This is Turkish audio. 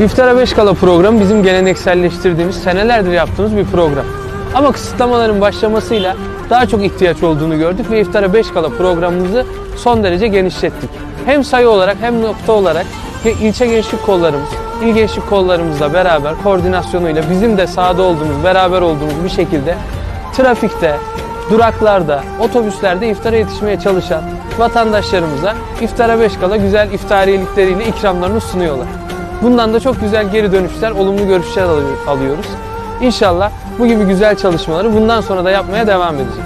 İftara 5 kala programı bizim gelenekselleştirdiğimiz, senelerdir yaptığımız bir program. Ama kısıtlamaların başlamasıyla daha çok ihtiyaç olduğunu gördük ve iftara 5 kala programımızı son derece genişlettik. Hem sayı olarak hem nokta olarak ve ilçe gençlik kollarımız, il gençlik kollarımızla beraber koordinasyonuyla bizim de sahada olduğumuz, beraber olduğumuz bir şekilde trafikte, duraklarda, otobüslerde iftara yetişmeye çalışan vatandaşlarımıza iftara 5 kala güzel iftariyelikleriyle ikramlarını sunuyorlar. Bundan da çok güzel geri dönüşler, olumlu görüşler alıyor- alıyoruz. İnşallah bu gibi güzel çalışmaları bundan sonra da yapmaya devam edeceğiz.